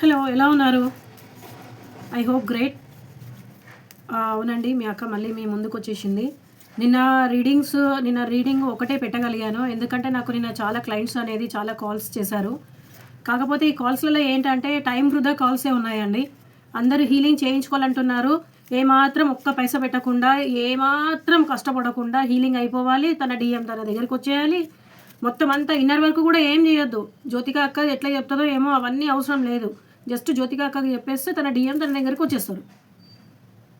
Hello ఎలా ఉన్నారు? I hope great. అవునండి మీ అక్క మళ్ళీ మీ ముందుకు వచ్చేసింది. నిన్న రీడింగ్స్ నిన్న రీడింగ్ ఒకటే పెట్టగలిగాను. ఎందుకంటే నాకు నిన్న చాలా క్లయింట్స్ అనేది చాలా కాల్స్ చేశారు. కాకపోతే ఈ కాల్స్లలో ఏంటంటే టైం వృధా కాల్సే ఉన్నాయండి. అందరూ హీలింగ్ చేయించుకోవాలంటున్నారు. ఏమాత్రం ఒక్క పైసా పెట్టకుండా ఏమాత్రం కష్టపడకుండా హీలింగ్ అయిపోవాలి. తన డిఎం తన దగ్గరికి వచ్చేయాలి. మొత్తం అంతా ఇన్నర్ వరకు కూడా ఏం చేయొద్దు. జ్యోతిక అక్క ఎట్లా చెప్తుందో ఏమో అవన్నీ అవసరం లేదు. జస్ట్ జ్యోతిక అక్కకి చెప్పేస్తే తన డిఎం తన దగ్గరికి వచ్చేస్తారు.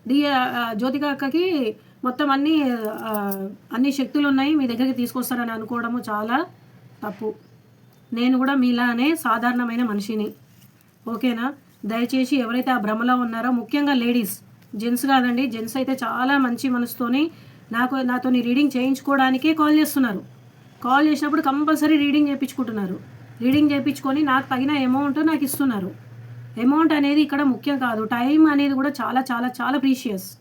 డిఏ జ్యోతిక అక్కకి మొత్తం అన్ని అన్ని శక్తులు ఉన్నాయి మీ దగ్గరికి తీసుకొస్తారని అనుకోవడము చాలా తప్పు. నేను కూడా మీలానే సాధారణమైన మనిషిని. ఓకేనా? దయచేసి ఎవరైతే ఆ భ్రమలో ఉన్నారో ముఖ్యంగా లేడీస్ జెంట్స్ కాదండి జెంట్స్ అయితే చాలా మంచి మనసుతోని నాకు నాతోని రీడింగ్ చేయించుకోవడానికే కాల్ చేస్తున్నారు. కాల్ చేసినప్పుడు కంపల్సరీ రీడింగ్ చేయించుకుంటున్నారు. రీడింగ్ చేయించుకొని నాకు తగిన అమౌంట్ నాకు ఇస్తున్నారు. అమౌంట్ అనేది ఇక్కడ ముఖ్యం కాదు. టైం అనేది కూడా చాలా చాలా చాలా ప్రీషియస్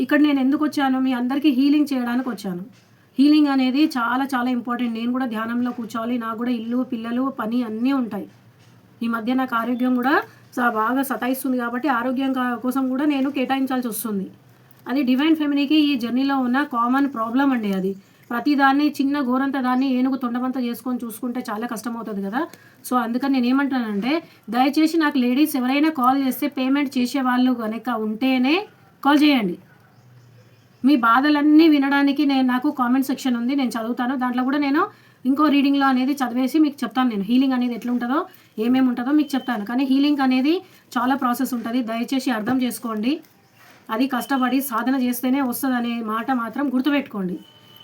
ఇక్కడ నేను ఎందుకు వచ్చాను? మీ అందరికీ హీలింగ్ చేయడానికి వచ్చాను. హీలింగ్ అనేది చాలా చాలా ఇంపార్టెంట్ నేను కూడా ధ్యానంలో కూర్చోవాలి. నాకు కూడా ఇల్లు పిల్లలు పని అన్నీ ఉంటాయి. ఈ మధ్య నాకు ఆరోగ్యం కూడా స- బాగా సతాయిస్తుంది కాబట్టి ఆరోగ్యం కోసం కూడా నేను కేటాయించాల్సి వస్తుంది. అది డివైన్ ఫ్యామిలీకి ఈ జర్నీలో ఉన్న కామన్ ప్రాబ్లం అండి అది. ప్రతిదాన్ని చిన్న ఘోరంత దాన్ని ఏనుగు తొండమంత చేసుకొని చూసుకుంటే చాలా కష్టం అవుతుంది కదా. సో అందుకని నేను ఏమంటానంటే దయచేసి నాకు లేడీస్ ఎవరైనా కాల్ చేస్తే పేమెంట్ చేసే వాళ్ళు కనుక ఉంటేనే కాల్ చేయండి. మీ బాధలన్నీ వినడానికి నేను నాకు కామెంట్ సెక్షన్ ఉంది నేను చదువుతాను. దాంట్లో కూడా నేను ఇంకో రీడింగ్లో అనేది చదివేసి మీకు చెప్తాను నేను. హీలింగ్ అనేది ఎట్లా ఉంటుందో ఏమేమి ఉంటుందో మీకు చెప్తాను. కానీ హీలింగ్ అనేది చాలా ప్రాసెస్ ఉంటుంది. దయచేసి అర్థం చేసుకోండి. అది కష్టపడి సాధన చేస్తేనే వస్తుంది అనే మాట మాత్రం గుర్తుపెట్టుకోండి.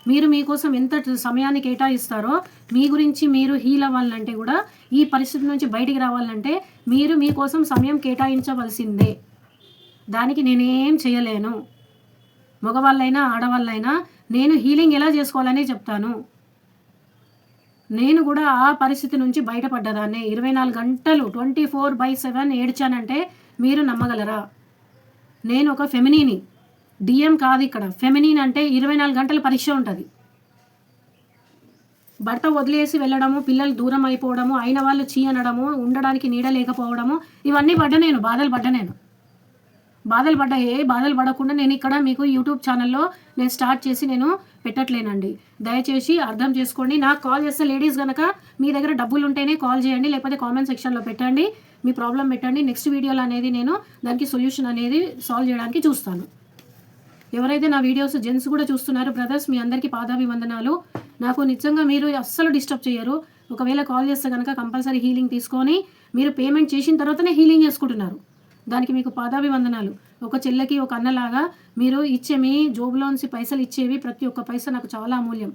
మీరు మీకోసం ఎంత సమయాన్ని కేటాయిస్తారో మీ గురించి మీరు హీల్ అవ్వాలంటే కూడా ఈ పరిస్థితి నుంచి బయటికి రావాలంటే మీరు మీకోసం సమయం కేటాయించవలసిందే. దానికి నేనేం చేయలేను. మగవాళ్ళైనా ఆడవాళ్ళైనా నేను హీలింగ్ ఎలా చేసుకోవాలని చెప్తాను. నేను కూడా ఆ పరిస్థితి నుంచి బయటపడ్డదాన్ని ఇరవై నాలుగు గంటలు ట్వంటీ ఫోర్ బై సెవెన్ ఏడ్చానంటే మీరు నమ్మగలరా? నేను ఒక ఫెమినీని. డిఎం కాదు ఇక్కడ. ఫెమినిన్ అంటే ఇరవై నాలుగు గంటల పరీక్ష ఉంటుంది. భర్త వదిలేసి వెళ్ళడము పిల్లలు దూరం అయిపోవడము అయిన వాళ్ళు చీ అనడము ఉండడానికి నీడ లేకపోవడము ఇవన్నీ పడ్డ నేను బాధలు పడ్డ నేను. బాధలు పడ్డా ఏ బాధలు పడకుండా నేను ఇక్కడ మీకు యూట్యూబ్ ఛానల్లో నేను స్టార్ట్ చేసి నేను పెట్టట్లేనండి. దయచేసి అర్థం చేసుకోండి. నాకు కాల్ చేస్తే లేడీస్ కనుక మీ దగ్గర డబ్బులు ఉంటేనే కాల్ చేయండి లేకపోతే కామెంట్ సెక్షన్లో పెట్టండి. మీ ప్రాబ్లం పెట్టండి. నెక్స్ట్ వీడియోలో అనేది నేను దానికి సొల్యూషన్ అనేది సాల్వ్ చేయడానికి చూస్తాను. ఎవరైతే నా వీడియోస్ జెంట్స్ కూడా చూస్తున్నారో బ్రదర్స్ మీ అందరికీ పాదాభివందనాలు. నాకు నిజంగా మీరు అస్సలు డిస్టర్బ్ చేయరు. ఒకవేళ కాల్ చేస్తే కనుక కంపల్సరీ హీలింగ్ తీసుకొని మీరు పేమెంట్ చేసిన తర్వాతనే హీలింగ్ చేసుకుంటున్నారు. దానికి మీకు పాదాభివందనాలు. ఒక చెల్లెకి ఒక అన్నలాగా మీరు ఇచ్చే మీ జోబులోంచి పైసలు ఇచ్చేవి ప్రతి ఒక్క పైసా నాకు చాలా అమూల్యం.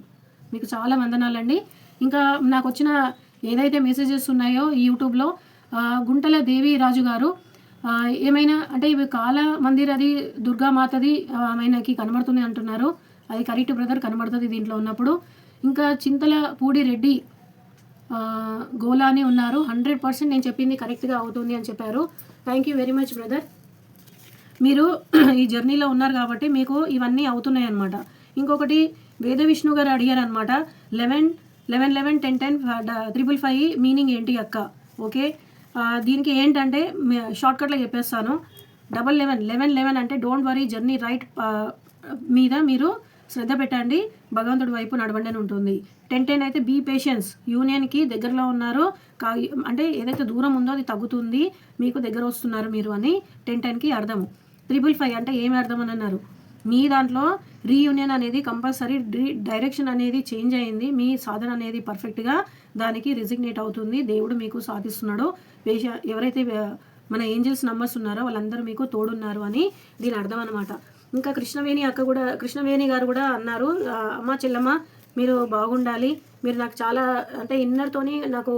మీకు చాలా వందనాలండి. ఇంకా నాకు వచ్చిన ఏదైతే మెసేజెస్ ఉన్నాయో ఈ యూట్యూబ్లో గుంటల దేవి రాజు గారు ఏమైనా అంటే ఇవి కాల మందిర్ అది దుర్గామాతది ఆమెకి కనబడుతుంది అంటున్నారు. అది కరెక్ట్ బ్రదర్ కనబడుతుంది దీంట్లో ఉన్నప్పుడు. ఇంకా చింతల పూడి రెడ్డి ఆ, గోలాని ఉన్నారు. హండ్రెడ్ పర్సెంట్ నేను చెప్పింది కరెక్ట్గా అవుతుంది అని చెప్పారు. Thank you very much brother. మీరు ఈ జర్నీలో ఉన్నారు కాబట్టి మీకు ఇవన్నీ అవుతున్నాయి అనమాట ఇంకొకటి వేద విష్ణు గారు అడిగారు అనమాట eleven eleven eleven ten ten triple five meaning ఏంటి అక్క? ఓకే? దీనికి ఏంటంటే షార్ట్కట్లో చెప్పేస్తాను. డబల్ లెవెన్ లెవెన్ లెవెన్ అంటే డోంట్ వరీ జర్నీ రైట్ మీద మీరు శ్రద్ధ పెట్టండి. భగవంతుడి వైపు నడవండి అని ఉంటుంది. టెన్ టెన్ అయితే బీ పేషెన్స్ యూనియన్కి దగ్గరలో ఉన్నారు. కా అంటే ఏదైతే దూరం ఉందో అది తగ్గుతుంది. మీకు దగ్గర వస్తున్నారు మీరు అని టెన్ టెన్కి అర్థం త్రిబుల్ ఫైవ్ అంటే ఏమి అర్థం అని అన్నారు? మీ దాంట్లో రీయూనియన్ అనేది కంపల్సరీ డైరెక్షన్ అనేది చేంజ్ అయింది. మీ సాధన అనేది పర్ఫెక్ట్గా దానికి రిజిగ్నేట్ అవుతుంది. దేవుడు మీకు సాధిస్తున్నాడు. పేష ఎవరైతే మన ఏంజల్స్ నంబర్స్ ఉన్నారో వాళ్ళందరూ మీకు తోడున్నారు అని దీని అర్థం అనమాట ఇంకా కృష్ణవేణి అక్క కూడా కృష్ణవేణి గారు కూడా అన్నారు అమ్మ చెల్లమ్మ మీరు బాగుండాలి. మీరు నాకు చాలా అంటే ఇన్నర్తోని నాకు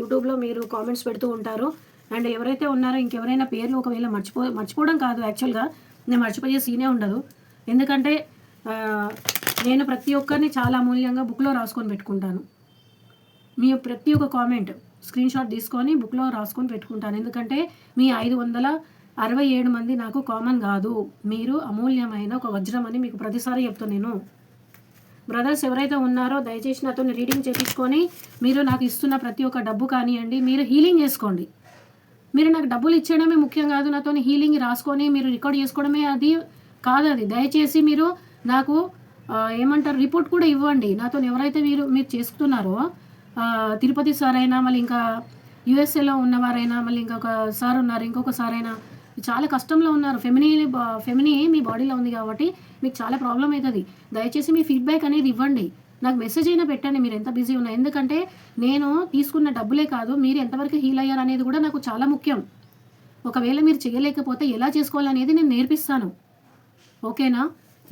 యూట్యూబ్లో మీరు కామెంట్స్ పెడుతూ ఉంటారు. అండ్ ఎవరైతే ఉన్నారో ఇంకెవరైనా పేర్లు ఒకవేళ మర్చిపో మర్చిపోవడం కాదు యాక్చువల్గా నేను మర్చిపోయే సీనే ఉండదు. ఎందుకంటే నేను ప్రతి ఒక్కరిని చాలా అమూల్యంగా బుక్లో రాసుకొని పెట్టుకుంటాను. మీ ప్రతి ఒక్క కామెంట్ స్క్రీన్ షాట్ తీసుకొని బుక్లో రాసుకొని పెట్టుకుంటాను. ఎందుకంటే మీ ఐదు వందల అరవై ఏడు మంది నాకు కామన్ కాదు. మీరు అమూల్యమైన ఒక వజ్రం అని మీకు ప్రతిసారి చెప్తాను నేను. బ్రదర్స్ ఎవరైతే ఉన్నారో దయచేసి నాతో రీడింగ్ చేయించుకొని మీరు నాకు ఇస్తున్న ప్రతి ఒక్క డబ్బు కానివ్వండి మీరు హీలింగ్ చేసుకోండి. మీరు నాకు డబ్బులు ఇచ్చేయడమే ముఖ్యం కాదు నాతో హీలింగ్ రాసుకొని మీరు రికార్డ్ చేసుకోవడమే అది కాదు అది దయచేసి మీరు నాకు ఏమంటారు రిపోర్ట్ కూడా ఇవ్వండి. నాతో ఎవరైతే మీరు మీరు చేసుకున్నారో తిరుపతి సార్ అయినా మళ్ళీ ఇంకా యుఎస్ఏలో ఉన్నవారైనా మళ్ళీ ఇంకొక సార్ ఉన్నారు ఇంకొక సార్ అయినా చాలా కష్టంలో ఉన్నారు. ఫెమినీ ఫెమినీ మీ బాడీలో ఉంది కాబట్టి మీకు చాలా ప్రాబ్లం అవుతుంది. దయచేసి మీ ఫీడ్బ్యాక్ అనేది ఇవ్వండి. నాకు మెసేజ్ అయినా పెట్టండి మీరు ఎంత బిజీ ఉన్నా. ఎందుకంటే నేను తీసుకున్న డబ్బులే కాదు మీరు ఎంతవరకు హీల్ అయ్యారు అనేది కూడా నాకు చాలా ముఖ్యం. ఒకవేళ మీరు చేయలేకపోతే ఎలా చేసుకోవాలనేది నేను నేర్పిస్తాను. ఓకేనా?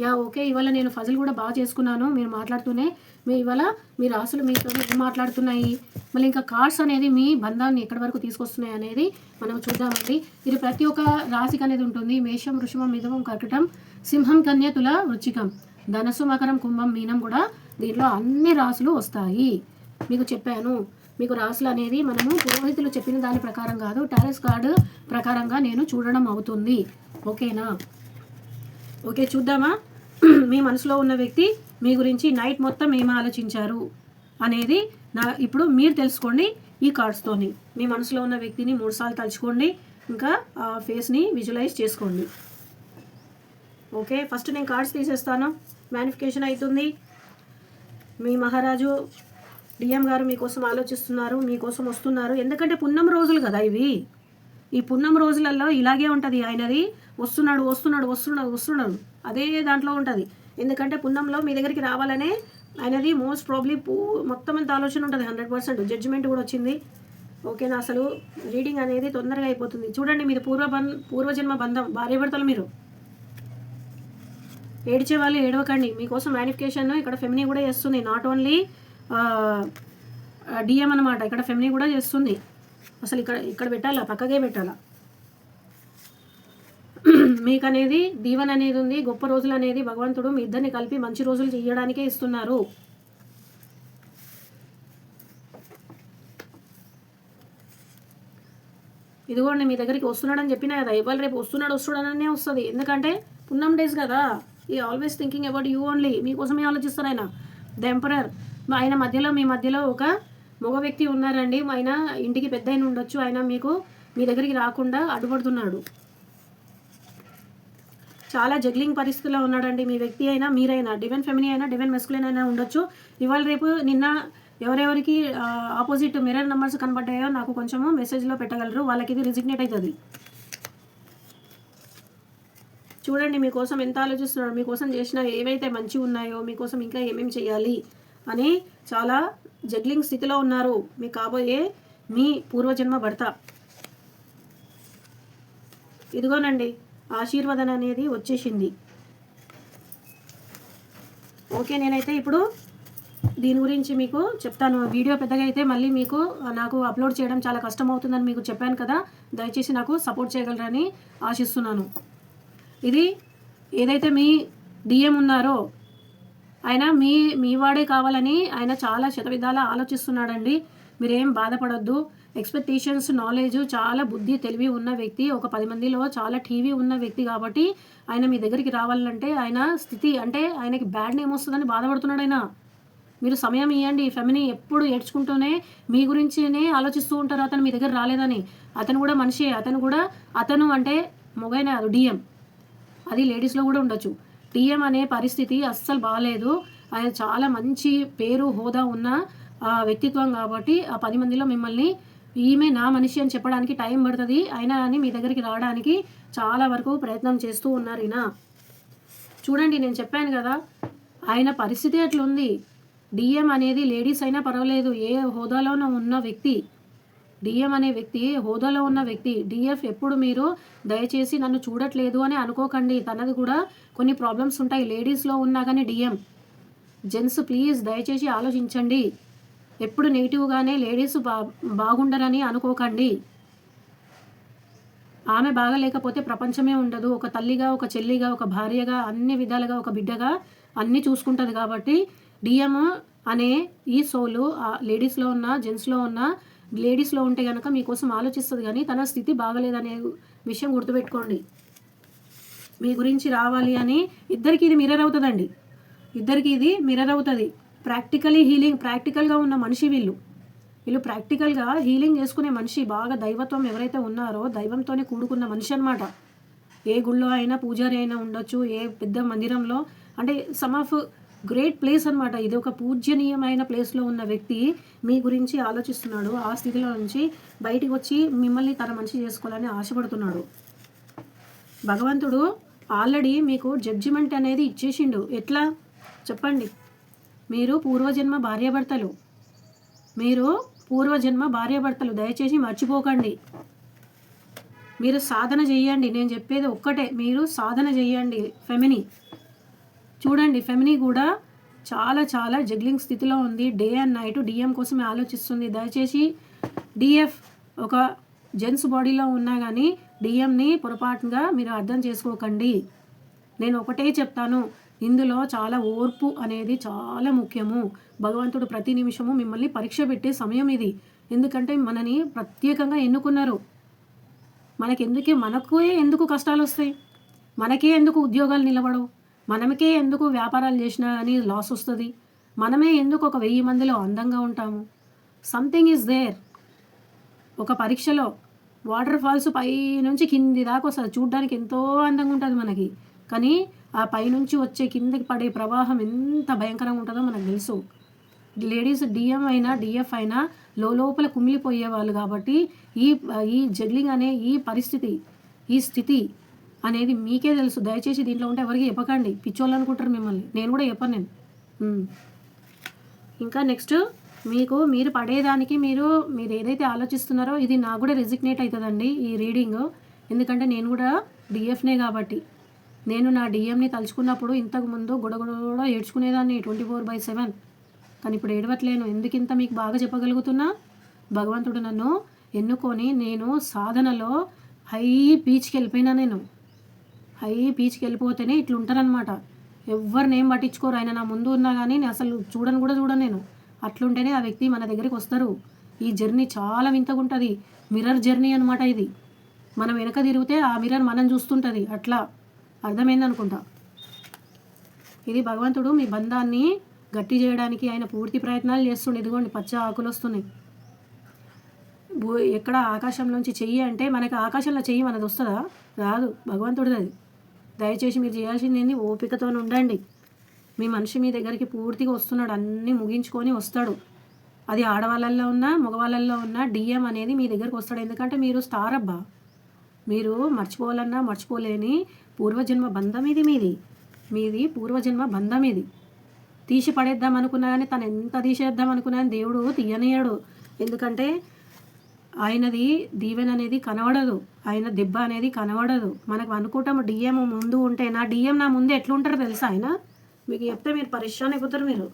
Yeah okay. ఇవాళ నేను ఫజిల్ కూడా బాగా చేసుకున్నాను. మీరు మాట్లాడుతూనే మీ ఇవాళ మీ రాసులు మీతో ఏం మాట్లాడుతున్నాయి? మళ్ళీ ఇంకా కార్డ్స్ అనేది మీ బంధాన్ని ఎక్కడి వరకు తీసుకొస్తున్నాయి అనేది మనం చూద్దామండి. ఇది ప్రతి ఒక్క రాశికి అనేది ఉంటుంది. మేషం వృషభం మిథునం కర్కటం సింహం కన్య తుల వృచ్చికం ధనస్సు మకరం కుంభం మీనం కూడా దీంట్లో అన్ని రాసులు వస్తాయి. మీకు చెప్పాను. మీకు రాసులు అనేది మనము పురోహితులు చెప్పిన దాని ప్రకారం కాదు. టారెస్ కార్డు ప్రకారంగా నేను చూడడం అవుతుంది. ఓకేనా? ఓకే చూద్దామా? మీ మనసులో ఉన్న వ్యక్తి మీ గురించి నైట్ మొత్తం ఏం ఆలోచించారు అనేది నా ఇప్పుడు మీరు తెలుసుకోండి ఈ కార్డ్స్తోని మీ మనసులో ఉన్న వ్యక్తిని మూడుసార్లు తలుచుకోండి ఇంకా ఆ ఫేస్ని విజువలైజ్ చేసుకోండి. ఓకే ఫస్ట్ నేను కార్డ్స్ తీసేస్తాను. మ్యానిఫికేషన్ అవుతుంది మీ మహారాజు డిఎం గారు మీకోసం ఆలోచిస్తున్నారు మీకోసం వస్తున్నారు. ఎందుకంటే పున్నం రోజులు కదా ఇవి. ఈ పున్నం రోజులలో ఇలాగే ఉంటుంది ఆయనది. వస్తున్నాడు వస్తున్నాడు వస్తున్నాడు వస్తున్నాడు. అదే దాంట్లో ఉంటుంది. ఎందుకంటే పున్నంలో మీ దగ్గరికి రావాలనే ఆయనది మోస్ట్ ప్రాబ్లీ పూ మొత్తం అంత ఆలోచన ఉంటుంది. హండ్రెడ్ పర్సెంట్ జడ్జిమెంట్ కూడా వచ్చింది. ఓకేనా అసలు రీడింగ్ అనేది తొందరగా అయిపోతుంది. చూడండి మీరు పూర్వ బం పూర్వజన్మ బంధం భార్య భర్తలు మీరు. ఏడిచే వాళ్ళు ఏడవకండి. మీకోసం మ్యానిఫికేషన్ ఇక్కడ ఫెమినీ కూడా చేస్తుంది. నాట్ ఓన్లీ డిఎం అనమాట ఇక్కడ ఫెమినీ కూడా చేస్తుంది. అసలు ఇక్కడ ఇక్కడ పెట్టాలా? పక్కకే పెట్టాలా? మీకు అనేది దీవెన అనేది ఉంది గొప్ప రోజులు అనేది భగవంతుడు మీ ఇద్దరిని కలిపి మంచి రోజులు చేయడానికే ఇస్తున్నారు. ఇదిగోండి మీ దగ్గరికి వస్తున్నాడని చెప్పినా కదా ఇవాళ రేపు వస్తున్నాడు వస్తున్నాడనే వస్తుంది. ఎందుకంటే పున్నం డేస్ కదా. ఈ always thinking about you only మీకోసమే ఆలోచిస్తారు ఆయన. ద ఎంపరర్ ఆయన మధ్యలో మీ మధ్యలో ఒక మగ వ్యక్తి ఉన్నారండి ఆయన ఇంటికి పెద్ద అయిన ఉండొచ్చు ఆయన మీకు మీ దగ్గరికి రాకుండా అడ్డుపడుతున్నాడు. చాలా జగ్లింగ్ పరిస్థితిలో ఉన్నాడండి మీ వ్యక్తి అయినా మీరైనా డివెన్ ఫెమినీ అయినా డివెన్ మెస్కులైన్ అయినా ఉండొచ్చు. ఇవాళ రేపు నిన్న ఎవరెవరికి ఆపోజిట్ మిరర్ నెంబర్స్ కనబడ్డాయో నాకు కొంచెము మెసేజ్లో పెట్టగలరు వాళ్ళకి ఇది రిజిగ్నేట్ అవుతుంది చూడండి మీకోసం ఎంత ఆలోచిస్తున్నాడు మీకోసం చేసిన ఏవైతే మంచి ఉన్నాయో మీకోసం ఇంకా ఏమేమి చేయాలి? అని చాలా జగ్లింగ్ స్థితిలో ఉన్నారు మీ కాబోయే మీ పూర్వజన్మ భర్త. ఇదిగోనండి ఆశీర్వాదం అనేది వచ్చేసింది. ఓకే నేనైతే ఇప్పుడు దీని గురించి మీకు చెప్తాను. వీడియో పెద్దగా అయితే మళ్ళీ మీకు నాకు అప్లోడ్ చేయడం చాలా కష్టం అవుతుందని మీకు చెప్పాను కదా. దయచేసి నాకు సపోర్ట్ చేయగలరని ఆశిస్తున్నాను. ఇది ఏదైతే మీ డిఎం ఉన్నారో ఆయన మీ మీ వాడే కావాలని ఆయన చాలా శతవిధాల ఆలోచిస్తున్నాడండి. మీరేం బాధపడొద్దు. ఎక్స్పెక్టేషన్స్ నాలెడ్జ్ చాలా బుద్ధి తెలివి ఉన్న వ్యక్తి ఒక పది మందిలో చాలా టీవీ ఉన్న వ్యక్తి కాబట్టి ఆయన మీ దగ్గరికి రావాలంటే ఆయన స్థితి అంటే ఆయనకి బ్యాడ్ నేమ్ వస్తుందని బాధపడుతున్నాడు ఆయన. మీరు సమయం ఇవ్వండి ఫెమిని ఎప్పుడు ఏడ్చుకుంటూనే మీ గురించినే ఆలోచిస్తూ ఉంటారు. అతను మీ దగ్గర రాలేదని. అతను కూడా మనిషి. అతను కూడా అతను అంటే మొగైన అది డిఎం. అది లేడీస్లో కూడా ఉండొచ్చు. డిఎం అనే పరిస్థితి అస్సలు బాగాలేదు ఆయన చాలా మంచి పేరు హోదా ఉన్న వ్యక్తిత్వం కాబట్టి ఆ పది మందిలో మిమ్మల్ని ఈమె నా మనిషి అని చెప్పడానికి టైం పడుతుంది. అయినా అని మీ దగ్గరికి రావడానికి చాలా వరకు ప్రయత్నం చేస్తూ ఉన్నారు ఈయన చూడండి నేను చెప్పాను కదా ఆయన పరిస్థితి అట్లుంది. డిఎం అనేది లేడీస్ అయినా పర్వాలేదు. ఏ హోదాలోనూ ఉన్న వ్యక్తి డిఎం అనే వ్యక్తి హోదాలో ఉన్న వ్యక్తి డిఎఫ్ ఎప్పుడు మీరు దయచేసి నన్ను చూడట్లేదు అని అనుకోకండి. తనది కూడా కొన్ని ప్రాబ్లమ్స్ ఉంటాయి. లేడీస్లో ఉన్నా కానీ డిఎం జెంట్స్ ప్లీజ్ దయచేసి ఆలోచించండి. ఎప్పుడు నెగిటివ్గానే లేడీస్ బా బాగుండరని అనుకోకండి. ఆమె బాగలేకపోతే ప్రపంచమే ఉండదు. ఒక తల్లిగా ఒక చెల్లిగా ఒక భార్యగా అన్ని విధాలుగా ఒక బిడ్డగా అన్నీ చూసుకుంటుంది కాబట్టి డిఎం అనే ఈ సోలు లేడీస్లో ఉన్న జెంట్స్లో ఉన్న లేడీస్లో ఉంటే కనుక మీకోసం ఆలోచిస్తుంది కానీ తన స్థితి బాగలేదనే విషయం గుర్తుపెట్టుకోండి. మీ గురించి రావాలి అని ఇద్దరికి ఇది మిర్రర్ అవుతుందండి. ఇద్దరికి ఇది మిర్రర్ అవుతుంది. ప్రాక్టికలీ హీలింగ్ ప్రాక్టికల్గా ఉన్న మనిషి వీళ్ళు. వీళ్ళు ప్రాక్టికల్గా హీలింగ్ చేసుకునే మనిషి బాగా దైవత్వం ఎవరైతే ఉన్నారో దైవంతోనే కూడుకున్న మనిషి అనమాట ఏ గుళ్ళో అయినా పూజారి అయినా ఉండొచ్చు ఏ పెద్ద మందిరంలో అంటే సమ్ ఆఫ్ గ్రేట్ ప్లేస్ అనమాట ఇది ఒక పూజ్యనీయమైన ప్లేస్లో ఉన్న వ్యక్తి మీ గురించి ఆలోచిస్తున్నాడు. ఆ స్థితిలో నుంచి బయటికి వచ్చి మిమ్మల్ని తన మంచి చేసుకోవాలని ఆశపడుతున్నాడు. భగవంతుడు ఆల్రెడీ మీకు జడ్జిమెంట్ అనేది ఇచ్చేసిండు. ఎట్లా? చెప్పండి. మీరు పూర్వజన్మ భార్యాభర్తలు. మీరు పూర్వజన్మ భార్యాభర్తలు. దయచేసి మర్చిపోకండి. మీరు సాధన చేయండి. నేను చెప్పేది ఒక్కటే. మీరు సాధన చేయండి. ఫెమిని చూడండి ఫెమిని కూడా చాలా చాలా జగ్లింగ్ స్థితిలో ఉంది. డే అండ్ నైట్ డిఎం కోసమే ఆలోచిస్తుంది. దయచేసి డిఎఫ్ ఒక జెంట్స్ బాడీలో ఉన్నా కానీ డిఎంని పొరపాటుగా మీరు అర్థం చేసుకోకండి. నేను ఒకటే చెప్తాను ఇందులో చాలా ఓర్పు అనేది చాలా ముఖ్యము. భగవంతుడు ప్రతి నిమిషము మిమ్మల్ని పరీక్ష పెట్టే సమయం ఇది. ఎందుకంటే మనని ప్రత్యేకంగా ఎన్నుకున్నారు. మనకెందుకే మనకే ఎందుకు కష్టాలు వస్తాయి మనకే ఎందుకు ఉద్యోగాలు నిలబడవు? మనకే ఎందుకు వ్యాపారాలు చేసినా కానీ లాస్ వస్తుంది. మనమే ఎందుకు ఒక వెయ్యి మందిలో అందంగా ఉంటాము? Something is there. ఒక పరీక్షలో వాటర్ ఫాల్స్ పై నుంచి కింది దాకా వస్తుంది. చూడ్డానికి ఎంతో అందంగా ఉంటుంది మనకి. కానీ ఆ పైనుంచి వచ్చే కిందకి పడే ప్రవాహం ఎంత భయంకరంగా ఉంటుందో మనకు తెలుసు. లేడీస్ డిఎం అయినా డిఎఫ్ అయినా లోపల కుమిలిపోయే వాళ్ళు కాబట్టి ఈ ఈ జగ్లింగ్ అనే ఈ పరిస్థితి ఈ స్థితి అనేది మీకే తెలుసు. దయచేసి దీంట్లో ఉంటే ఎవరికి చెప్పకండి. పిచ్చోళ్ళు అనుకుంటారు మిమ్మల్ని. నేను కూడా చెప్పను నేను. ఇంకా నెక్స్ట్ మీకు మీరు పడేదానికి మీరు మీరు ఏదైతే ఆలోచిస్తున్నారో ఇది నాకు కూడా రెజిగ్నేట్ అవుతుందండి ఈ రీడింగ్ ఎందుకంటే నేను కూడా డిఎఫ్నే కాబట్టి. నేను నా డిఎంని తలుచుకున్నప్పుడు ఇంతకు ముందు గొడగొడ ఏడ్చుకునేదాన్ని ట్వంటీ ఫోర్ బై సెవెన్ కానీ ఇప్పుడు ఏడవట్లేను ఎందుకు ఇంత మీకు బాగా చెప్పగలుగుతున్నా భగవంతుడు నన్ను ఎన్నుకొని నేను సాధనలో హై పీచ్కి వెళ్ళిపోయినా నేను హై పీచ్కి వెళ్ళిపోతేనే ఇట్లా ఉంటారనమాట ఎవరిని ఏం పట్టించుకోరు. ఆయన నా ముందు ఉన్నా కానీ నేను అసలు చూడను కూడా చూడను నేను. అట్లుంటేనే ఆ వ్యక్తి మన దగ్గరికి వస్తారు. ఈ జర్నీ చాలా వింతగా ఉంటుంది మిర్రర్ జర్నీ అనమాట ఇది. మనం వెనక తిరిగితే ఆ మిర్రర్ మనం చూస్తుంటుంది. అట్లా అర్థమైంది అనుకుంటా. ఇది భగవంతుడు మీ బంధాన్ని గట్టి చేయడానికి ఆయన పూర్తి ప్రయత్నాలు చేస్తుండే. ఇదిగోండి పచ్చ ఆకులు వస్తున్నాయి. ఎక్కడ ఆకాశంలోంచి చెయ్యి అంటే మనకి ఆకాశంలో చెయ్యి మనది వస్తుందా? రాదు. భగవంతుడిది అది. దయచేసి మీరు చేయాల్సింది ఏంది? ఓపికతో ఉండండి. మీ మనిషి మీ దగ్గరికి పూర్తిగా వస్తున్నాడు. అన్నీ ముగించుకొని వస్తాడు. అది ఆడవాళ్ళల్లో ఉన్నా మగవాళ్ళల్లో ఉన్న డిఎం అనేది మీ దగ్గరికి వస్తాడు. ఎందుకంటే మీరు స్టార్ అబ్బా. మీరు మర్చిపోవాలన్నా మర్చిపోలేని పూర్వజన్మ బంధం ఇది మీది. మీది పూర్వజన్మ బంధం ఇది. తీసి పడేద్దాం అనుకున్నా కానీ తను ఎంత తీసేద్దాం అనుకున్నా దేవుడు తీయనీయడు ఎందుకంటే ఆయనది దీవెన అనేది కనబడదు. ఆయన దెబ్బ అనేది కనబడదు. మనకు అనుకుంటాము డిఎం ముందు ఉంటే నా డిఎం నా ముందు ఎట్లుంటారో తెలుసా ఆయన? మీకు చెప్తే మీరు పరిశ్రమ అయిపోతారు మీరు.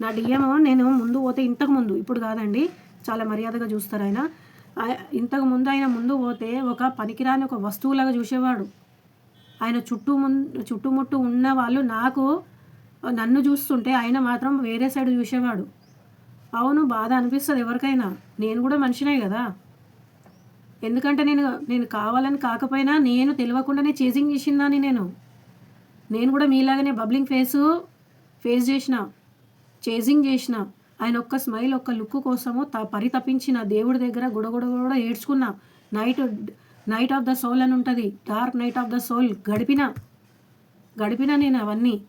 నా డిఎం నేను ముందు పోతే ఇంతకు ముందు ఇప్పుడు కాదండి చాలా మర్యాదగా చూస్తారు ఆయన. ఇంతకు ముందు ఆయన ముందు పోతే ఒక పనికిరాని ఒక వస్తువులాగా చూసేవాడు. ఆయన చుట్టూ ముందు చుట్టుముట్టు ఉన్న వాళ్ళు నాకు నన్ను చూస్తుంటే ఆయన మాత్రం వేరే సైడ్ చూసేవాడు. అవును బాధ అనిపిస్తుంది ఎవరికైనా. నేను కూడా మనిషినే కదా. ఎందుకంటే నేను నేను కావాలని కాకపోయినా నేను తెలియకుండానే చేసింగ్ చేసిందాని నేను. నేను కూడా మీలాగానే బబ్లింగ్ ఫేస్ ఫేస్ చేసిన చేజింగ్ చేసిన ఆయన ఒక్క స్మైల్ ఒక్క లుక్ కోసము త పరితపించిన దేవుడి దగ్గర గుడగుడ కూడా ఏడ్చుకున్నా night night of the soul అని ఉంటుంది dark night of the soul గడిపిన గడిపిన నేను అవన్నీ.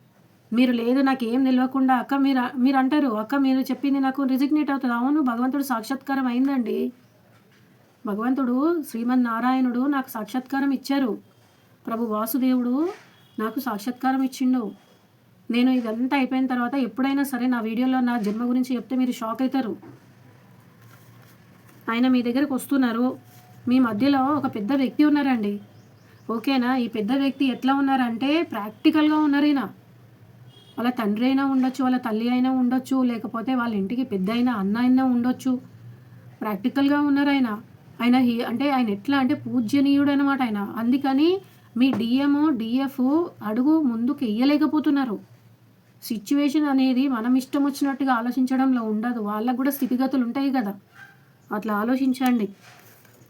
మీరు లేదు నాకు ఏం నిలవకుండా అక్క మీరు మీరు అంటారు అక్క మీరు చెప్పింది నాకు రిజిగ్నేట్ అవుతుంది. అవును భగవంతుడు సాక్షాత్కారం అయిందండి. భగవంతుడు శ్రీమన్ నారాయణుడు నాకు సాక్షాత్కారం ఇచ్చారు. ప్రభు వాసుదేవుడు నాకు సాక్షాత్కారం ఇచ్చిండు. నేను ఇదంతా అయిపోయిన తర్వాత ఎప్పుడైనా సరే నా వీడియోలో నా జన్మ గురించి చెప్తే మీరు షాక్ అవుతారు. ఆయన మీ దగ్గరకు వస్తున్నారు. మీ మధ్యలో ఒక పెద్ద వ్యక్తి ఉన్నారండి. ఓకేనా? ఈ పెద్ద వ్యక్తి ఎట్లా ఉన్నారంటే ప్రాక్టికల్గా ఉన్నారు ఈయన. వాళ్ళ తండ్రి అయినా ఉండొచ్చు వాళ్ళ తల్లి అయినా ఉండొచ్చు లేకపోతే వాళ్ళ ఇంటికి పెద్ద అయినా అన్న అయినా ఉండొచ్చు. ప్రాక్టికల్గా ఉన్నారు ఆయన. ఆయన హీ- అంటే ఆయన ఎట్లా అంటే పూజ్యనీయుడు అనమాట ఆయన. అందుకని మీ డిఎంఓ డిఎఫ్ అడుగు ముందుకు వెయ్యలేకపోతున్నారు సిచ్యువేషన్ అనేది మనం ఇష్టం వచ్చినట్టుగా ఆలోచించడంలో ఉండదు. వాళ్ళకు కూడా స్థితిగతులు ఉంటాయి కదా. అట్లా ఆలోచించండి.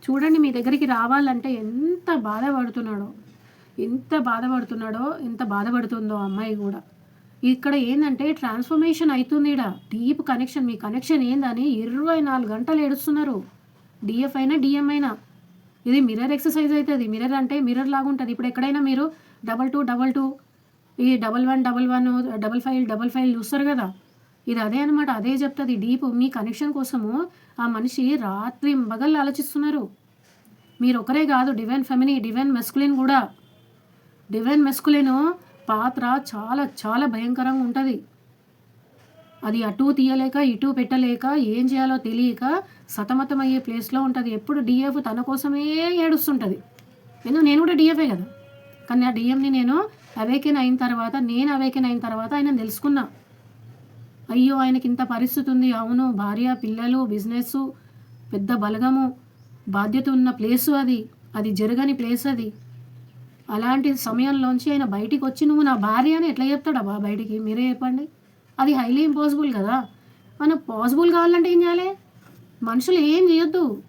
చూడండి మీ దగ్గరికి రావాలంటే ఎంత బాధపడుతున్నాడో. ఎంత బాధపడుతున్నాడో ఎంత బాధపడుతుందో ఆ అమ్మాయి కూడా. ఇక్కడ ఏంటంటే ట్రాన్స్ఫర్మేషన్ అవుతుంది ఇక్కడ డీప్ కనెక్షన్ మీ కనెక్షన్ ఏందని ఇరవై నాలుగు గంటలు ఏడుస్తున్నారు. డిఎఫ్ అయినా డిఎం అయినా. ఇది మిర్రర్ ఎక్సర్సైజ్ అవుతుంది మిర్రర్ అంటే మిర్రర్ లాగా ఉంటుంది. ఇప్పుడు ఎక్కడైనా మీరు డబల్ టూ డబల్ టూ ఈ double one double one double five double five చూస్తారు కదా. ఇది అదే అనమాట అదే చెప్తుంది. డీప్ మీ కనెక్షన్ కోసము ఆ మనిషి రాత్రి మగళ్ళు ఆలోచిస్తున్నారు. మీరు ఒకరే కాదు డివైన్ ఫెమిని డివైన్ మెస్కులిన్ కూడా. డివైన్ మెస్కులిన్ పాత్ర చాలా చాలా భయంకరంగా ఉంటుంది. అది అటు తీయలేక ఇటు పెట్టలేక ఏం చేయాలో తెలియక సతమతం అయ్యే ప్లేస్లో ఉంటుంది. ఎప్పుడు డిఎఫ్ తన కోసమే ఏడుస్తుంటుంది. ఎందుకు? నేను కూడా డిఎఫే కదా. కానీ ఆ డిఎంని నేను అవేకెన్ అయిన తర్వాత నేను అవేకెన్ అయిన తర్వాత ఆయన తెలుసుకున్నా. అయ్యో ఆయనకి ఇంత పరిస్థితి ఉంది. అవును భార్య పిల్లలు బిజినెస్ పెద్ద బలగము బాధ్యత ఉన్న ప్లేసు అది. అది జరగని ప్లేస్ అది. అలాంటి సమయంలోంచి ఆయన బయటికి వచ్చి నువ్వు నా భార్య అని ఎట్లా చెప్తాడా బా బయటికి? మీరే చెప్పండి. అది హైలీ ఇంపాసిబుల్ కదా. మనకు పాసిబుల్ కావాలంటే ఏం చేయాలి? మనుషులు ఏం చేయొద్దు.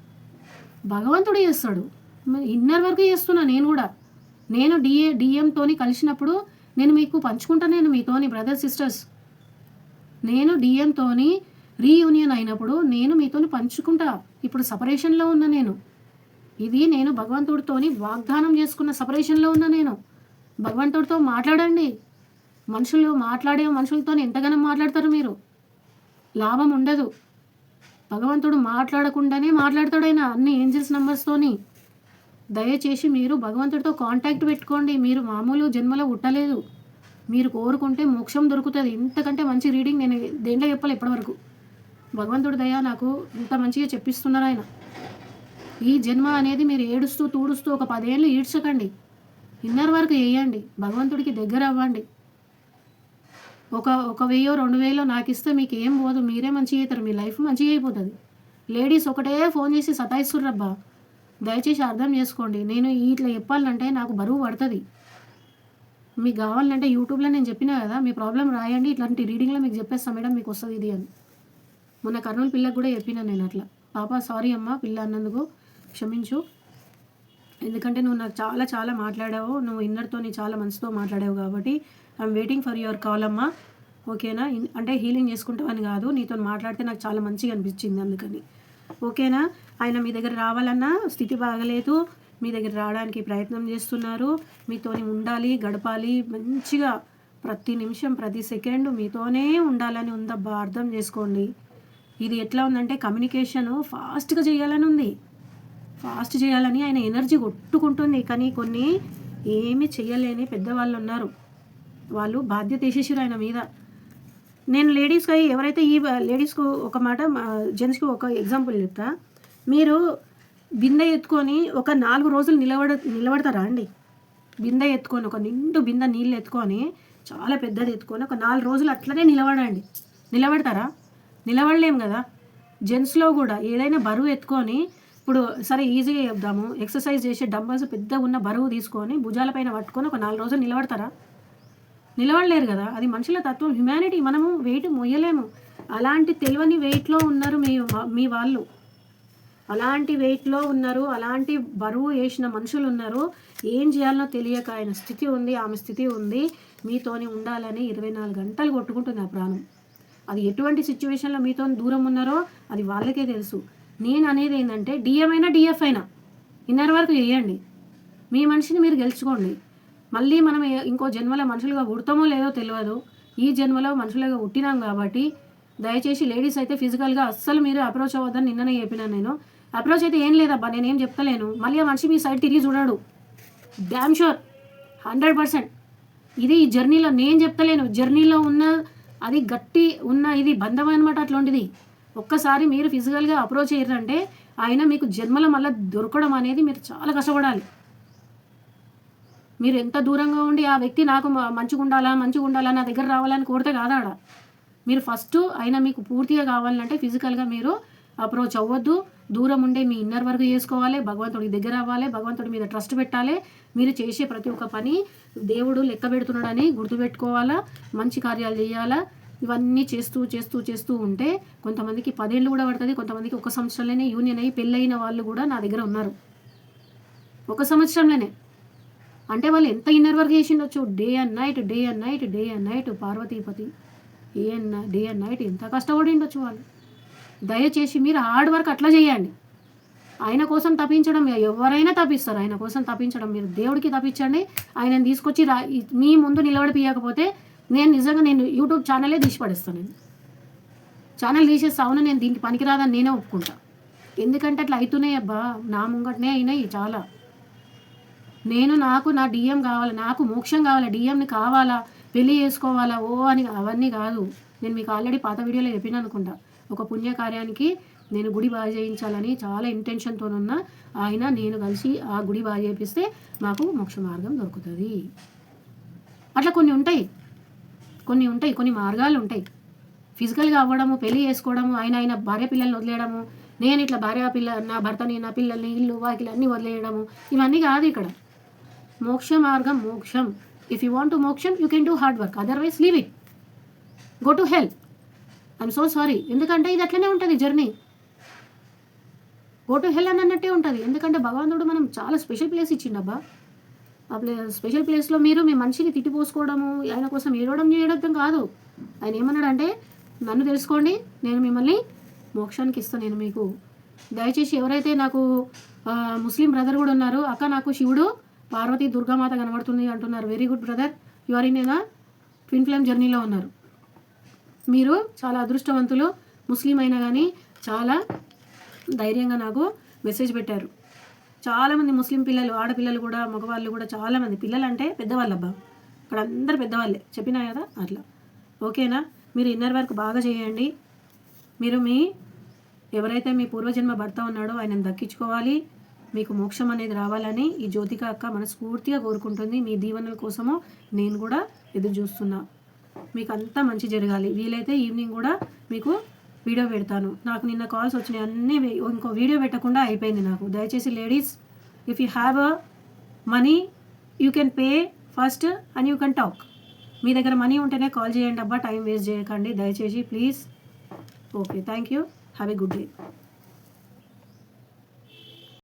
భగవంతుడు చేస్తాడు. ఇన్నర్ వరకు చేస్తున్నా నేను కూడా. నేను డిఏ డిఎంతోని కలిసినప్పుడు నేను మీకు పంచుకుంటా నేను మీతోని బ్రదర్ సిస్టర్స్ నేను డిఎంతోని రీయూనియన్ అయినప్పుడు నేను మీతోని పంచుకుంటా. ఇప్పుడు సపరేషన్లో ఉన్నా నేను. ఇది నేను భగవంతుడితోని వాగ్దానం చేసుకున్న సపరేషన్లో ఉన్నా నేను. భగవంతుడితో మాట్లాడండి. మనుషులు మాట్లాడే మనుషులతో ఎంతగానో మాట్లాడతారు మీరు. లాభం ఉండదు. భగవంతుడు మాట్లాడకుండానే మాట్లాడతాడు ఆయన అన్ని ఏంజల్స్ నెంబర్స్తోని దయచేసి మీరు భగవంతుడితో కాంటాక్ట్ పెట్టుకోండి. మీరు మామూలు జన్మలో ఉట్టలేదు మీరు కోరుకుంటే మోక్షం దొరుకుతుంది. ఇంతకంటే మంచి రీడింగ్ నేను దేంట్లో చెప్పాలి ఇప్పటివరకు. భగవంతుడి దయ నాకు ఇంత మంచిగా చెప్పిస్తున్నారు ఆయన. ఈ జన్మ అనేది మీరు ఏడుస్తూ తూడుస్తూ ఒక పదేళ్ళు ఈడ్చకండి. ఇన్నర్ వరకు వేయండి భగవంతుడికి దగ్గర అవ్వండి. ఒక ఒక వెయ్యో రెండు వేలో నాకు ఇస్తే మీకు ఏం పోదు. మీరే మంచిగా అవుతారు. మీ లైఫ్ మంచిగా అయిపోతుంది. లేడీస్ ఒకటే ఫోన్ చేసి సతాయిస్తుర్రబ్బా. దయచేసి అర్థం చేసుకోండి. నేను ఇట్లా చెప్పాలంటే నాకు బరువు పడుతుంది. మీకు కావాలంటే యూట్యూబ్లో నేను చెప్పినా కదా మీ ప్రాబ్లం రాయండి. ఇట్లాంటి రీడింగ్లో మీకు చెప్పేస్తాను మేడం మీకు వస్తుంది ఇది అని. మొన్న కర్నూలు పిల్లకి కూడా చెప్పినా నేను అట్లా. పాప సారీ అమ్మా పిల్ల అన్నందుకు క్షమించు. ఎందుకంటే నువ్వు నాకు చాలా చాలా మాట్లాడావు. నువ్వు ఇన్నర్తో నీ చాలా మనసుతో మాట్లాడావు కాబట్టి I'm waiting for your call అమ్మా. ఓకేనా? అంటే హీలింగ్ చేసుకుంటావని కాదు. నీతో మాట్లాడితే నాకు చాలా మంచిగా అనిపించింది అందుకని. ఓకేనా? ఆయన మీ దగ్గర రావాలన్నా స్థితి బాగలేదు. మీ దగ్గర రావడానికి ప్రయత్నం చేస్తున్నారు. మీతోని ఉండాలి గడపాలి. మంచిగా ప్రతి నిమిషం ప్రతి సెకండ్ మీతోనే ఉండాలని ఉందబ్బా. అర్థం చేసుకోండి. ఇది ఎట్లా ఉందంటే కమ్యూనికేషన్ ఫాస్ట్గా చేయాలని ఉంది. ఫాస్ట్ చేయాలని ఆయన ఎనర్జీ కొట్టుకుంటుంది కానీ కొన్ని ఏమీ చేయలేని పెద్దవాళ్ళు ఉన్నారు. వాళ్ళు బాధ్యత వేసేసారు ఆయన మీద. నేను లేడీస్కి ఎవరైతే ఈ లేడీస్కు ఒక మాట జెంట్స్కి ఒక ఎగ్జాంపుల్ చెప్తా. మీరు బిందె ఎత్తుకొని ఒక నాలుగు రోజులు నిలబడ నిలబడతారా అండి? బిందె ఎత్తుకొని ఒక నిండు బిందె నీళ్ళు ఎత్తుకొని చాలా పెద్దది ఎత్తుకొని ఒక నాలుగు రోజులు అట్లనే నిలబడండి. నిలబడతారా? నిలబడలేం కదా. జెంట్స్లో కూడా ఏదైనా బరువు ఎత్తుకొని ఇప్పుడు సరే ఈజీగా చెప్దాము. ఎక్సర్సైజ్ చేసే డంబల్స్ పెద్ద ఉన్న బరువు తీసుకొని భుజాలపైన పట్టుకొని ఒక నాలుగు రోజులు నిలబడతారా? నిలబడలేరు కదా. అది మనుషుల తత్వం. హ్యుమానిటీ మనము వెయిట్ మొయ్యలేము. అలాంటి తెలివని వెయిట్లో ఉన్నారు మీ మీ వాళ్ళు. అలాంటి వెయిట్లో ఉన్నారు అలాంటి బరువు వేసిన మనుషులు ఉన్నారు. ఏం చేయాలనో తెలియక ఆయన స్థితి ఉంది ఆమె స్థితి ఉంది. మీతోని ఉండాలని ఇరవై నాలుగు గంటలు కొట్టుకుంటుంది ఆ ప్రాణం. అది ఎటువంటి సిచ్యువేషన్లో మీతో దూరం ఉన్నారో అది వాళ్ళకే తెలుసు. నేను అనేది ఏంటంటే డిఎం అయినా డిఎఫ్ అయినా ఇన్నర్ వరకు చేయండి మీ మనిషిని మీరు గెలుచుకోండి. మళ్ళీ మనం ఇంకో జన్మలో మనుషులుగా పుడతామో లేదో తెలియదు ఈ జన్మలో మనుషులుగా పుట్టినాం కాబట్టి దయచేసి లేడీస్ అయితే ఫిజికల్గా అస్సలు మీరు అప్రోచ్ అవ్వద్దని నిన్ననే చెప్పినాను నేను. అప్రోచ్ అయితే ఏం లేదబ్బా నేనేం చెప్తలేను. మళ్ళీ ఆ మనిషి మీ సైడ్ తిరిగి చూడాడు. డ్యామ్ షూర్ హండ్రెడ్ పర్సెంట్ ఇది ఈ జర్నీలో నేను చెప్తలేను. జర్నీలో ఉన్న అది గట్టి ఉన్న ఇది బంధం అనమాట అట్లాంటిది. ఒక్కసారి మీరు ఫిజికల్గా అప్రోచ్ అయ్యారంటే ఆయన మీకు జన్మల మళ్ళీ దొరకడం అనేది మీరు చాలా కష్టపడాలి. మీరు ఎంత దూరంగా ఉండి ఆ వ్యక్తి నాకు మంచిగా ఉండాలా మంచిగా ఉండాలా నా దగ్గర రావాలని కోరితే కాదాడ? మీరు ఫస్ట్ ఆయన మీకు పూర్తిగా కావాలంటే ఫిజికల్గా మీరు అప్రోచ్ అవ్వద్దు. దూరం ఉండే మీ ఇన్నర్ వరకు చేసుకోవాలి. భగవంతుడికి దగ్గర అవ్వాలి. భగవంతుడి మీద ట్రస్ట్ పెట్టాలి. మీరు చేసే ప్రతి ఒక్క పని దేవుడు లెక్క పెడుతున్నాడని గుర్తుపెట్టుకోవాలా. మంచి కార్యాలు చేయాలా. ఇవన్నీ చేస్తూ చేస్తూ చేస్తూ ఉంటే కొంతమందికి పదేళ్ళు కూడా పడుతుంది కొంతమందికి ఒక సంవత్సరంలోనే యూనియన్ అయ్యి పెళ్ళైన వాళ్ళు కూడా నా దగ్గర ఉన్నారు. ఒక సంవత్సరంలోనే. అంటే వాళ్ళు ఎంత inner work చేసిండొచ్చు? Day and night day and night day and night Parvatipati. A and day and night ఎంత కష్టపడి ఉండొచ్చు వాళ్ళు? దయచేసి మీరు హార్డ్ వర్క్ అట్లా చేయండి. ఆయన కోసం తప్పించడం ఎవరైనా తప్పిస్తారు. ఆయన కోసం తప్పించడం మీరు దేవుడికి తప్పించండి. ఆయనను తీసుకొచ్చి రా మీ ముందు నిలబడిపోయకపోతే నేను నిజంగా నేను యూట్యూబ్ ఛానలే తీసి పడేస్తాను నేను ఛానల్ తీసేస్తా అవును నేను దీనికి పనికిరాదని నేనే ఒప్పుకుంటా. ఎందుకంటే అట్లా అవుతున్నాయి అబ్బా నా ముంగటనే అయినాయి చాలా. నేను నాకు నా డిఎం కావాలి నాకు మోక్షం కావాలా డిఎంని కావాలా పెళ్ళి చేసుకోవాలా ఓ అని అవన్నీ కాదు. నేను మీకు ఆల్రెడీ పాత వీడియోలో చెప్పిన అనుకుంటా. ఒక పుణ్యకార్యానికి నేను గుడి బాగా చేయించాలని చాలా ఇంటెన్షన్తో ఉన్న ఆయన నేను కలిసి ఆ గుడి బాగా చేపిస్తే మాకు మోక్ష మార్గం దొరుకుతుంది. అట్లా కొన్ని ఉంటాయి. కొన్ని ఉంటాయి కొన్ని మార్గాలు ఉంటాయి. ఫిజికల్గా అవ్వడము పెళ్ళి చేసుకోవడము ఆయన ఆయన భార్య పిల్లల్ని వదిలేయడము నేను ఇట్లా భార్య పిల్ల నా భర్తని నా పిల్లల్ని ఇల్లు వాకిలు అన్నీ వదిలేయడము ఇవన్నీ కాదు ఇక్కడ. మోక్ష మార్గం మోక్షం. ఇఫ్ యూ వాంట్ టు మోక్షం you can do hard work otherwise leave it go to help I'm so sorry ఎందుకంటే ఇది అట్లనే ఉంటుంది జర్నీ గో టు హెల్ అని అన్నట్టే ఉంటుంది. ఎందుకంటే భగవంతుడు మనం చాలా స్పెషల్ ప్లేస్ ఇచ్చిండబ్బా. ఆ ప్లే స్పెషల్ ప్లేస్లో మీరు మీ మనిషిని తిట్టిపోసుకోవడము ఆయన కోసం ఏడవడం చేయడం కాదు. ఆయన ఏమన్నాడంటే నన్ను తెలుసుకోండి నేను మిమ్మల్ని మోక్షానికి ఇస్తాను నేను మీకు దయచేసి ఎవరైతే నాకు ముస్లిం బ్రదర్ కూడా ఉన్నారు అక్క నాకు శివుడు పార్వతి దుర్గామాత కనబడుతుంది అంటున్నారు. Very good brother you are in twin flame జర్నీలో ఉన్నారు. మీరు చాలా అదృష్టవంతులు ముస్లిం అయినా కానీ చాలా ధైర్యంగా నాకు మెసేజ్ పెట్టారు. చాలామంది ముస్లిం పిల్లలు ఆడపిల్లలు కూడా మగవాళ్ళు కూడా చాలామంది పిల్లలు అంటే పెద్దవాళ్ళు అబ్బా ఇక్కడ అందరు పెద్దవాళ్ళే. చెప్పినా కదా? అట్లా. ఓకేనా? మీరు ఇన్నర్ వర్క్ బాగా చేయండి. మీరు మీ ఎవరైతే మీ పూర్వజన్మ భర్త ఉన్నాడో ఆయనను దక్కించుకోవాలి. మీకు మోక్షం అనేది రావాలని ఈ జ్యోతిక అక్క మనస్ఫూర్తిగా కోరుకుంటుంది. మీ దీవెనల కోసము నేను కూడా ఎదురు చూస్తున్నా మీకు అంతా మంచి జరగాలి. వీలైతే ఈవినింగ్ కూడా మీకు వీడియో పెడతాను. నాకు నిన్న కాల్స్ వచ్చినాయి అన్నీ వే- ఇంకో వీడియో పెట్టకుండా అయిపోయింది నాకు. దయచేసి ladies if you have a money you can pay first and you can talk. మీ దగ్గర మనీ ఉంటేనే కాల్ చేయండి అబ్బా టైం వేస్ట్ చేయకండి. దయచేసి please. Okay thank you. Have a good day.